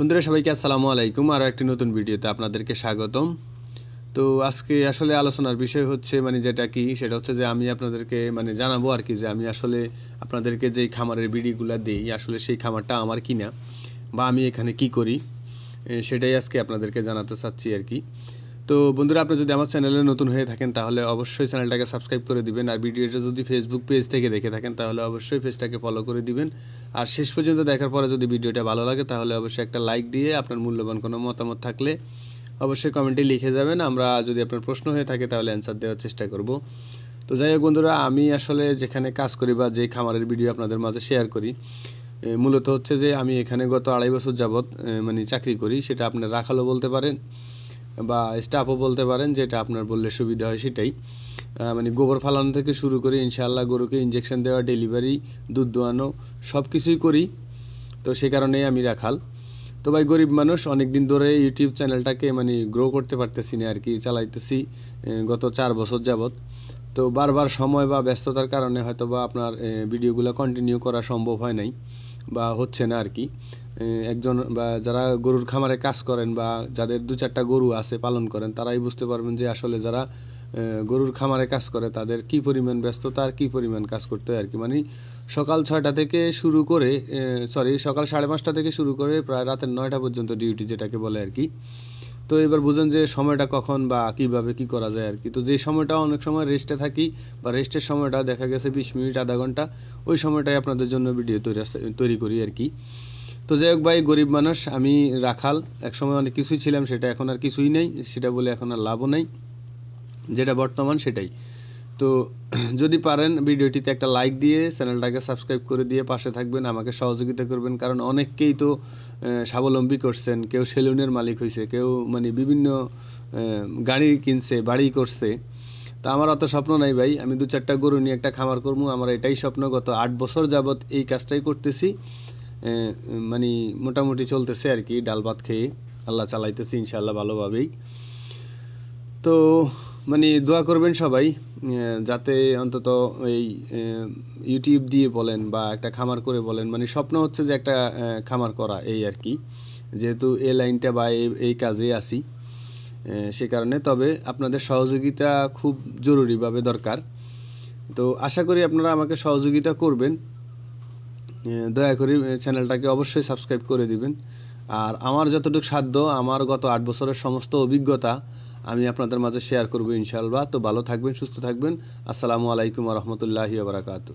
বন্ধুরা, সবাইকে আসসালামু আলাইকুম। আরও একটি নতুন ভিডিওতে আপনাদেরকে স্বাগতম। তো আজকে আসলে আলোচনার বিষয় হচ্ছে মানে যেটা কি, সেটা হচ্ছে যে আমি আপনাদেরকে মানে জানাব আর কি যে আমি আসলে আপনাদেরকে যেই খামারের বিড়িগুলো দিই, আসলে সেই খামারটা আমার কিনা বা আমি এখানে কি করি সেটাই আজকে আপনাদেরকে জানাতে চাচ্ছি আর কি। তো বন্ধুরা আপনি যদি আমার চ্যানেলে নতুন হয়ে থাকেন, তাহলে অবশ্যই চ্যানেলটাকে সাবস্ক্রাইব করে দিবেন। আর ভিডিওটা যদি ফেসবুক পেজ থেকে দেখে থাকেন, তাহলে অবশ্যই পেজটাকে ফলো করে দিবেন। আর শেষ পর্যন্ত দেখার পরে যদি ভিডিওটা ভালো লাগে, তাহলে অবশ্যই একটা লাইক দিয়ে আপনার মূল্যবান কোনো মতামত থাকলে অবশ্যই কমেন্টে লিখে যাবেন। আমরা যদি আপনার প্রশ্ন হয়ে থাকে, তাহলে অ্যান্সার দেওয়ার চেষ্টা করব। তো যাই হোক বন্ধুরা, আমি আসলে যেখানে কাজ করি বা যে খামারের ভিডিও আপনাদের মাঝে শেয়ার করি মূলত হচ্ছে যে আমি এখানে গত আড়াই বছর যাবৎ মানে চাকরি করি, সেটা আপনার রাখালও বলতে পারেন। বা স্টাফও বলতে পারেন, যেটা আপনার বললে সুবিধা হয় সেটাই। মানে গোবর ফালানো থেকে শুরু করে ইনশাআল্লাহ গরুকে ইঞ্জেকশন দেওয়া ডেলিভারি দুধ দোয়ানো সব কিছুই করি। তো সে কারণেই আমি রাখাল। তো ভাই, গরিব মানুষ অনেক দিন ধরে ইউটিউব চ্যানেলটাকে মানে গ্রো করতে পারতেছি না আর কি, চালাইতেছি গত চার বছর যাবৎ। তো বারবার সময় বা ব্যস্ততার কারণে হয়তো বা আপনার ভিডিওগুলো কন্টিনিউ করা সম্ভব হয় নাই। বা হচ্ছে না আর কি একজন বা যারা গরুর খামারে কাজ করেন বা যাদের দু চারটা গরু আছে পালন করেন, তারাই বুঝতে পারবেন যে আসলে যারা গরুর খামারে কাজ করে, তাদের কি পরিমাণ ব্যস্ততা আর কি পরিমাণ কাজ করতে হয় আর কি মানে সকাল ছয়টা থেকে শুরু করে সরি সকাল সাড়ে পাঁচটা থেকে শুরু করে প্রায় রাতের নয়টা পর্যন্ত ডিউটি যেটাকে বলে আর কি তো এবার বুঝেন যে সময়টা কখন বা কীভাবে কি করা যায় আর কি। তো যে সময়টা অনেক সময় রেস্টে থাকি বা রেস্টের সময়টা দেখা গেছে বিশ মিনিট, আধা ঘণ্টা, ওই সময়টাই আপনাদের জন্য ভিডিও তৈরি তৈরি করি আর কি। তো যাই হোক ভাই, গরিব মানুষ, আমি রাখাল এক সময় অনেক কিছুই ছিলাম, সেটা এখন আর কিছুই নেই, সেটা বলে এখন আর লাভও নেই, যেটা বর্তমান সেটাই। তো যদি পারেন ভিডিওটিতে একটা লাইক দিয়ে চ্যানেলটাকে সাবস্ক্রাইব করে দিয়ে পাশে থাকবেন, আমাকে সহযোগিতা করবেন। কারণ অনেককেই তো স্বাবলম্বী করছেন। কেউ সেলুনের মালিক হয়েছে কেউ মানে বিভিন্ন গাড়ি কিনছে, বাড়ি করছে। তা আমার অত স্বপ্ন নাই ভাই। আমি দু চারটা গরু নিয়ে একটা খামার করব। আমার এটাই স্বপ্ন। গত আট বছর যাবৎ এই কাজটাই করতেছি। মানে মোটামুটি চলতেছে আর কি, ডাল ভাত খেয়ে। আল্লাহ চালাইতেছি ইনশাআল্লাহ ভালোভাবেই। তো মানে দোয়া করবেন সবাই যাতে অন্তত এই ইউটিউব দিয়ে বলেন বা একটা খামার করে বলেন। মানে স্বপ্ন হচ্ছে যে একটা খামার করা এই আর কি। যেহেতু এই লাইনটা বা এই কাজে আহ, সে কারণে। তবে আপনাদের সহযোগিতা খুব জরুরিভাবে দরকার। তো আশা করি আপনারা আমাকে সহযোগিতা করবেন। দয়া করে চ্যানেলটাকে অবশ্যই সাবস্ক্রাইব করে দিবেন। আর আমার যতটুকু সাধ্য আমার গত আট বছরের সমস্ত অভিজ্ঞতা আমি আপনাদের মাঝে শেয়ার করব ইনশাআল্লাহ। তো ভালো থাকবেন, সুস্থ থাকবেন। আসসালামু আলাইকুম রহমতুল্লাহি বারাকাতু